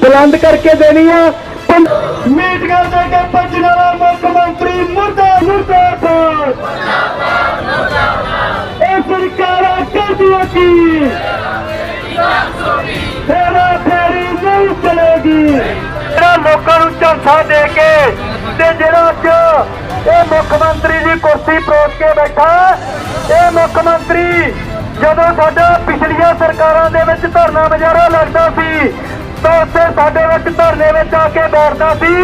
ਬੁਲੰਦ ਕਰਕੇ ਦੇਣੀ ਆ। ਮੀਟਿੰਗਾਂ ਦੇ ਕੇ ਭੱਜਣ ਮੁੱਖ ਮੰਤਰੀ ਮੁਰਦਾ ਮੁਰਦਾਬਾਦ। ਇਹ ਸਰਕਾਰਾਂ ਕਰਦੀਆਂ ਕੀ? ਫੇਰਾ ਫੇਰੀ ਨਹੀਂ ਚਲੇਗੀ। ਜਿਹੜਾ ਲੋਕਾਂ ਨੂੰ ਝਾਂਸਾ ਦੇ ਕੇ ਤੇ ਜਿਹੜਾ ਅੱਜ ਇਹ ਮੁੱਖ ਮੰਤਰੀ ਦੀ ਕੁਰਸੀ ਪਰੋਸ ਕੇ ਬੈਠਾ, ਇਹ ਮੁੱਖ ਮੰਤਰੀ ਜਦੋਂ ਸਾਡਾ ਪਿਛਲੀਆਂ ਸਰਕਾਰਾਂ ਦੇ ਵਿੱਚ ਧਰਨਾ ਮੁਜ਼ਾਹਰਾ ਲੱਗਦਾ ਸੀ ਤਾਂ ਉੱਥੇ ਸਾਡੇ ਵਿੱਚ ਧਰਨੇ ਵਿੱਚ ਆ ਕੇ ਬੈਠਦਾ ਸੀ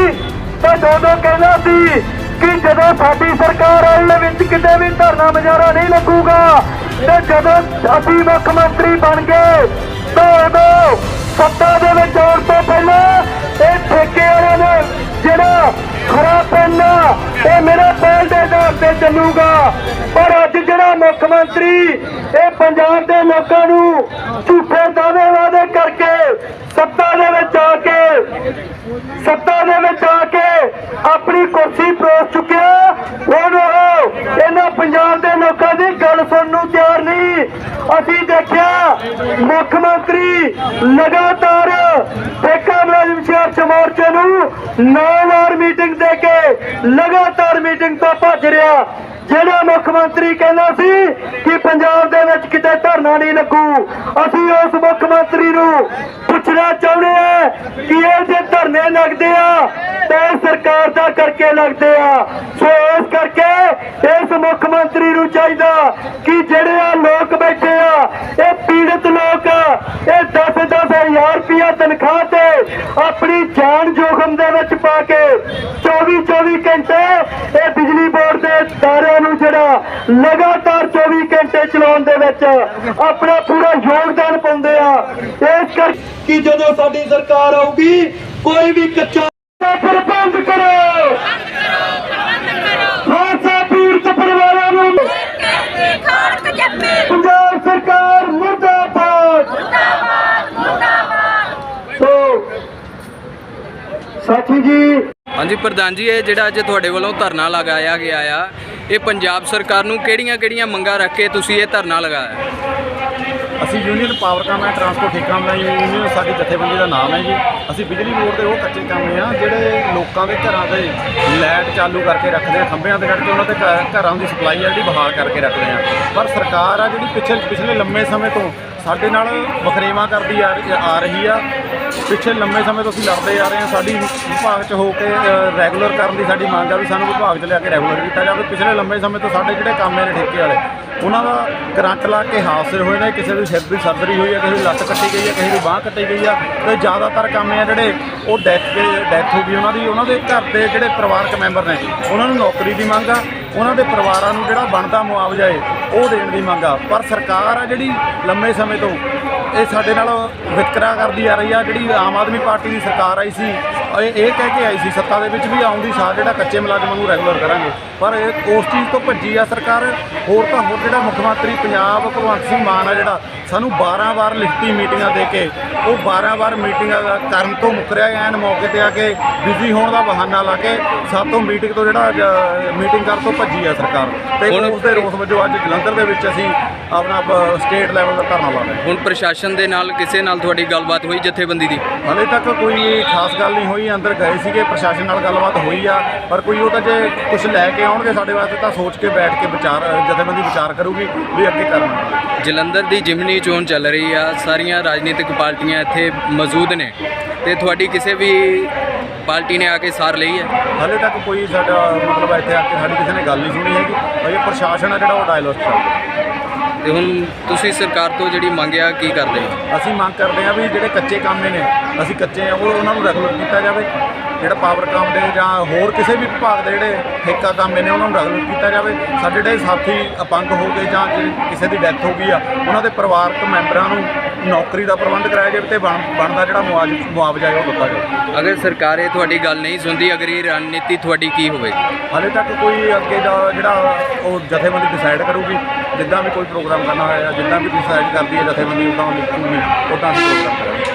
ਤੇ ਜਦੋਂ ਕਹਿੰਦਾ ਸੀ ਕਿ ਜਦੋਂ ਸਾਡੀ ਸਰਕਾਰ ਆਉਣ ਦੇ ਵਿੱਚ ਕਿਤੇ ਵੀ ਧਰਨਾ ਮੁਜ਼ਾਹਰਾ ਨਹੀਂ ਲੱਗੂਗਾ, ਤੇ ਜਦੋਂ ਅਸੀਂ ਮੁੱਖ ਮੰਤਰੀ ਬਣ ਗਏ, ਤਾਂ ਉਦੋਂ ਸੱਤਾ ਦੇ ਵਿੱਚ ਆਉਣ ਤੋਂ ਪਹਿਲਾਂ ਇਹ ਠੇਕੇ ਵਾਲਿਆਂ ਨੇ ਜਿਹੜਾ ਖਰਾ ਪੈਨ ਇਹ ਮੇਰੇ ਪੈਨ ਦੇ ਆਧਾਰ ਤੇ ਚੱਲੂਗਾ। ਅੱਜ ਮੁੱਖ ਮੰਤਰੀ, ਇਹ ਪੰਜਾਬ ਦੇ ਲੋਕਾਂ ਨੂੰ ਝੂਠੇ ਦਾਅਵੇ ਵਾਅਦੇ ਕਰਕੇ ਸੱਤਾ ਦੇ ਵਿੱਚ ਆ ਕੇ, ਸੱਤਾ ਦੇ ਵਿੱਚ ਆ ਕੇ ਆਪਣੀ ਕੁਰਸੀ ਪਰੋਸ ਚੁੱਕਿਆ। ਹੁਣ ਉਹ ਇਹਨਾਂ ਪੰਜਾਬ ਦੇ ਲੋਕਾਂ ਦੀ ਗੱਲ ਸੁਣਨ ਨੂੰ ਤਿਆਰ ਨਹੀਂ। ਅਸੀਂ ਦੇਖਿਆ ਮੁੱਖ ਮੰਤਰੀ ਲਗਾਤਾਰ ਠੇਕਾ ਮੁਲਾਜ਼ਮ ਸੰਘਰਸ਼ ਮੋਰਚੇ ਨੂੰ ਨੌ ਵਾਰ ਮੀਟਿੰਗ ਦੇ ਕੇ ਲਗਾਤਾਰ ਮੀਟਿੰਗ ਤੋਂ ਭੱਜ ਰਿਹਾ। ਜਿਹੜਾ ਮੁੱਖ ਮੰਤਰੀ ਕਹਿੰਦਾ ਸੀ ਕਿ ਪੰਜਾਬ ਦੇ ਵਿੱਚ ਕਿਤੇ ਧਰਨਾ ਨਹੀਂ ਲੱਗੂ, ਅਸੀਂ ਉਸ ਮੁੱਖ ਮੰਤਰੀ ਨੂੰ ਪੁੱਛਣਾ ਚਾਹੁੰਦੇ ਆ ਕਿ ਇਹ ਜੇ ਧਰਨੇ ਲੱਗਦੇ ਆ ਤਾਂ ਸਰਕਾਰ ਦਾ ਕਰਕੇ ਲੱਗਦੇ ਆ। ਸੋ ਇਸ ਕਰਕੇ ਇਸ ਮੁੱਖ ਮੰਤਰੀ ਨੂੰ ਚਾਹੀਦਾ ਕਿ ਜਿਹੜੇ ਆ ਲੋਕ ਬੈਠੇ ਆ, ਇਹ ਪੀੜਤ ਲੋਕ ਇਹ 10-10 ਰੁਪਇਆ ਤਨਖਾਹ ਤੇ ਆਪਣੀ ਜਾਨ ਜੋਖਮ ਦੇ ਵਿੱਚ ਪਾ ਕੇ 24-24 ਘੰਟੇ ਇਹ ਬਿਜਲੀ ਬੋਰਡ ਦੇ ਤਾਰਿਆਂ ਨੂੰ ਜਿਹੜਾ ਲਗਾਤਾਰ 24 ਘੰਟੇ ਚਲਾਉਣ ਦੇ ਵਿੱਚ ਆਪਣਾ ਪੂਰਾ ਯੋਗਦਾਨ ਪਾਉਂਦੇ ਆ। ਇਸ ਕਰਕੇ ਕਿ ਜਦੋਂ ਸਾਡੀ ਸਰਕਾਰ ਆਊਗੀ, ਕੋਈ ਵੀ ਕੱਚਾ ਫਿਰ ਬੰਦ ਕਰੋ। ਖਾਲਸਾ ਪੀੜਤ ਪਰਿਵਾਰਾਂ ਨੂੰ। ਪੰਜਾਬ ਸਰਕਾਰ ਮੁਰਦਾਬਾਦ। ਸੋ, ਸਾਥੀ ਜੀ, ਹਾਂਜੀ, ਪ੍ਰਧਾਨ ਜੀ, ਇਹ ਜਿਹੜਾ ਅੱਜ ਤੁਹਾਡੇ ਵੱਲੋਂ ਧਰਨਾ ਲਗਾਇਆ ਗਿਆ ਆ, ਇਹ ਪੰਜਾਬ ਸਰਕਾਰ ਨੂੰ ਕਿਹੜੀਆਂ-ਕਿਹੜੀਆਂ ਮੰਗਾਂ ਰੱਖ ਕੇ ਤੁਸੀਂ ਇਹ ਧਰਨਾ ਲਗਾਇਆ? ਅਸੀਂ union powercom and transport ਠੇਕਾ ਮਲਾਈ ਯੂਨੀਅਨ ਸਾਡੀ ਜਥੇਬੰਦੀ ਦਾ ਨਾਮ ਹੈ ਜੀ। ਅਸੀਂ ਬਿਜਲੀ ਬੋਰਡ ਦੇ ਉਹ ਕੱਚੇ ਕੰਮ ਆ, ਜਿਹੜੇ ਲੋਕਾਂ ਦੇ ਘਰਾਂ ਦੇ ਲਾਈਟ ਚਾਲੂ ਕਰਕੇ ਰੱਖਦੇ ਆ, ਖੰਭਿਆਂ ਤੇ ਕਰਕੇ ਉਹਨਾਂ ਦੇ ਘ- ਘਰਾਂ ਦੀ ਸਪਲਾਈ ਆ ਜਿਹੜੀ ਬਹਾਲ ਕਰਕੇ ਰੱਖਦੇ ਆ। ਪਰ ਸਰਕਾਰ ਆ ਜਿਹੜੀ ਪਿਛਲੇ ਪਿਛਲੇ ਲੰਮੇ ਸਮੇਂ ਤੋਂ ਸਾਡੇ ਨਾਲ ਵਖਰੇਵਾ ਕਰਦੀ ਆ ਰਹੀ- ਆ ਰਹੀ ਆ। ਪਿਛਲੇ ਲੰਮੇ ਸਮੇਂ ਤੋਂ ਅਸੀਂ ਲੜਦੇ ਆ ਰਹੇ ਹਾਂ ਸਾਡੀ ਵਿਭਾਗ 'ਚ ਹੋ ਕੇ ਰੈਗੂਲਰ ਕਰਨ ਦੀ ਸਾਡੀ ਮੰਗ ਆ ਵੀ ਸਾਨੂੰ ਵਿਭਾਗ 'ਚ ਲਿਆ ਕੇ ਰੈਗੂਲਰ ਕੀਤਾ ਜਾਵੇ। ਪਿਛਲੇ ਲੰਮੇ ਸਮੇਂ ਤੋਂ ਸਾਡੇ ਜਿਹੜੇ ਕੰਮ ਨੇ ਠੇਕੇ ਵਾਲੇ ਉਹਨਾਂ ਦਾ ਕਰੰਟ ਲਾ ਕੇ ਹਾਦਸੇ ਹੋਏ ਨੇ, ਕਿਸੇ ਦੀ ਸਿਰ ਦੀ ਸਰਜਰੀ ਹੋਈ ਹੈ ਕਿਸੇ ਦੀ ਲੱਤ ਕੱਟੀ ਗਈ ਹੈ ਕਿਸੇ ਦੀ ਬਾਹ ਕੱਟੀ ਗਈ ਆ, ਤੇ ਜ਼ਿਆਦਾਤਰ ਕੰਮ ਆ ਜਿਹੜੇ ਉਹ ਡੈਥ ਦੇ ਡੈਥ ਹੋ ਗਈ ਉਹਨਾਂ ਦੀ, ਉਹਨਾਂ ਦੇ ਘਰ ਦੇ ਜਿਹੜੇ ਪਰਿਵਾਰਕ ਮੈਂਬਰ ਨੇ, ਉਹਨਾਂ ਨੂੰ ਨੌਕਰੀ ਦੀ ਮੰਗ ਆ। ਉਹਨਾਂ ਦੇ ਪਰਿਵਾਰਾਂ ਨੂੰ ਜਿਹੜਾ ਬਣਦਾ ਮੁਆਵਜ਼ਾ ਏ ਉਹ ਦੇਣ ਦੀ ਮੰਗ ਆ। ਪਰ ਸਰਕਾਰ ਆ ਜਿਹੜੀ ਲੰਮੇ ਸਮੇਂ ਤੋਂ ਇਹ ਸਾਡੇ ਨਾਲ ਵਿਤਕਰਾ ਕਰਦੀ ਆ ਰਹੀ ਆ, ਜਿਹੜੀ ਆਮ ਆਦਮੀ ਪਾਰਟੀ ਦੀ ਸਰਕਾਰ ਆਈ ਸੀ, ਇਹ ਇਹ ਕਹਿ ਕੇ ਆਈ ਸੀ, ਸੱਤਾ ਦੇ ਵਿੱਚ ਵੀ ਆਉਂਦੀ ਸਾਰ ਜਿਹੜਾ ਕੱਚੇ ਮੁਲਾਜ਼ਮਾਂ ਨੂੰ ਰੈਗੂਲਰ ਕਰਾਂਗੇ। ਪਰ ਇਹ ਉਸ ਚੀਜ਼ ਤੋਂ ਭੱਜੀ ਆ ਸਰਕਾਰ, ਹੋਰ ਤਾਂ ਹੋਰ ਜਿਹੜਾ ਮੁੱਖ ਮੰਤਰੀ ਪੰਜਾਬ ਭਗਵੰਤ ਸਿੰਘ ਮਾਨ ਆ ਜਿਹੜਾ, ਸਾਨੂੰ 12 ਵਾਰ ਲਿਖਤੀ ਮੀਟਿੰਗਾਂ ਦੇ ਕੇ, ਉਹ 12 ਵਾਰ ਮੀਟਿੰਗਾਂ ਕਰਨ ਤੋਂ ਮੁੱਕਰਿਆ ਐਨ ਮੌਕੇ ਤੇ ਆ ਕੇ ਬਿਜ਼ੀ ਹੋਣ ਦਾ ਬਹਾਨਾ ਲਾ ਕੇ, ਸਾਤੋਂ ਮੀਟਿੰਗ ਤੋਂ ਜਿਹੜਾ ਮੀਟਿੰਗ ਕਰਨ ਤੋਂ ਭੱਜੀ ਆ ਸਰਕਾਰ ਤੇ ਹੁਣ- ਉਸ ਦੇ ਰੋਸ ਵਜੋਂ ਅੱਜ ਜਲੰਧਰ ਦੇ ਵਿੱਚ ਅਸੀਂ ਆਪਣਾ ਸਟੇਟ ਲੈਵਲ ਦਾ ਧਰਨਾ ਲਾ ਰਹੇ ਹਾਂ। ਹੁਣ ਪ੍ਰਸ਼ਾਸਨ ਦੇ ਨਾਲ ਕਿਸੇ ਨਾਲ ਤੁਹਾਡੀ ਗੱਲਬਾਤ ਹੋਈ ਜਥੇਬੰਦੀ ਦੀ? ਹਾਲੇ ਤੱਕ ਕੋਈ ਖਾਸ ਗੱਲ ਨਹੀਂ ਹੋਈ ਅੰਦਰ ਗਏ ਸੀਗੇ ਪ੍ਰਸ਼ਾਸਨ ਨਾਲ ਗੱਲਬਾਤ ਹੋਈ ਆ ਪਰ ਕੋਈ ਉਹ ਤਾਂ ਜੇ ਕੁਝ ਲੈ ਕੇ ਆਉਣਗੇ ਸਾਡੇ ਵਾਸਤੇ ਤਾਂ ਸੋਚ ਕੇ ਬੈਠ ਕੇ ਵਿਚਾਰ ਜਥੇਬੰਦੀ ਵਿਚਾਰ ਕਰੂਗੀ ਵੀ ਅੱਗੇ ਕਰਨਾ। ਜਲੰਧਰ ਦੀ ਜਿਮਨੀ ਚੋਣ ਚੱਲ ਰਹੀ ਆ ਸਾਰੀਆਂ ਰਾਜਨੀਤਿਕ ਪਾਰਟੀਆਂ ਇੱਥੇ ਮੌਜੂਦ ਨੇ ਤੇ ਤੁਹਾਡੀ ਕਿਸੇ ਵੀ ਪਾਰਟੀ ਨੇ ਆ ਕੇ ਸਾਰ ਲਈ ਹੈ। ਹਾਲੇ ਤੱਕ ਕੋਈ ਸਾਡਾ ਮਤਲਬ ਇੱਥੇ ਆ ਕੇ ਸਾਡੀ ਕਿਸੇ ਨੇ ਗੱਲ ਨਹੀਂ ਸੁਣੀ ਹੈਗੀ। ਅਜੇ ਪ੍ਰਸ਼ਾਸਨ ਆ ਜਿਹੜਾ ਉਹ ਡਾਇਲੋਗ ਚੱਲ ਰਿਹਾ ਤੇ ਹੁਣ ਤੁਸੀਂ ਸਰਕਾਰ ਤੋਂ ਜਿਹੜੀ ਮੰਗਿਆ ਕੀ ਕਰਦੇ ਹੋ? ਅਸੀਂ ਮੰਗ ਕਰਦੇ ਹਾਂ ਵੀ ਜਿਹੜੇ ਕੱਚੇ ਕੰਮ ਨੇ ਅਸੀਂ ਕੱਚੇ ਆ ਉਹ ਉਹਨਾਂ ਨੂੰ ਰੈਗੂਲਰ ਕੀਤਾ ਜਾਵੇ। ਜਿਹੜਾ ਪਾਵਰ ਕੰਮ ਦੇ ਜਾਂ ਹੋਰ ਕਿਸੇ ਵੀ ਵਿਭਾਗ ਦੇ ਜਿਹੜੇ ਠੇਕਾ ਕੰਮ ਨੇ ਉਹਨਾਂ ਨੂੰ ਰੈਗੂਲਰ ਕੀਤਾ ਜਾਵੇ। ਸਾਡੇ ਜਿਹੜੇ ਸਾਥੀ ਅਪੰਗ ਹੋ ਗਏ ਜਾਂ ਜੇ ਕਿਸੇ ਦੀ ਡੈਥ ਹੋ ਗਈ ਆ ਉਹਨਾਂ ਦੇ ਪਰਿਵਾਰਕ ਮੈਂਬਰਾਂ ਨੂੰ ਨੌਕਰੀ ਦਾ ਪ੍ਰਬੰਧ ਕਰਾਇਆ ਜਾਵੇ ਤੇ ਬਣ- ਬਣਦਾ ਜਿਹੜਾ ਮੁਆਵਜ਼ਾ ਮੁਆਵਜ਼ਾ ਹੈ ਉਹ ਦਿੱਤਾ ਜਾਵੇ। ਅਗਰ ਸਰਕਾਰ ਇਹ ਤੁਹਾਡੀ ਗੱਲ ਨਹੀਂ ਸੁਣਦੀ ਅਗਰ ਇਹ ਰਣਨੀਤੀ ਤੁਹਾਡੀ ਕੀ ਹੋਵੇਗੀ? ਹਾਲੇ ਤੱਕ ਕੋਈ ਅੱਗੇ ਦਾ ਜਿਹੜਾ ਉਹ ਜਥੇਬੰਦੀ ਡਿਸਾਈਡ ਕਰੂਗੀ ਜਿੱਦਾਂ ਵੀ ਕੋਈ ਪ੍ਰੋਗਰਾਮ ਕਰਨਾ ਹੋਇਆ ਜਿੱਦਾਂ ਵੀ ਡਿਸਾਈਡ ਕਰਦੀ ਹੈ ਜਥੇਬੰਦੀ ਉਦਾਂ ਲਿਖੂਗੀ ਉਦਾਂ ਅਸੀਂ ਪ੍ਰੋਗਰਾਮ ਕਰਾਂਗੇ।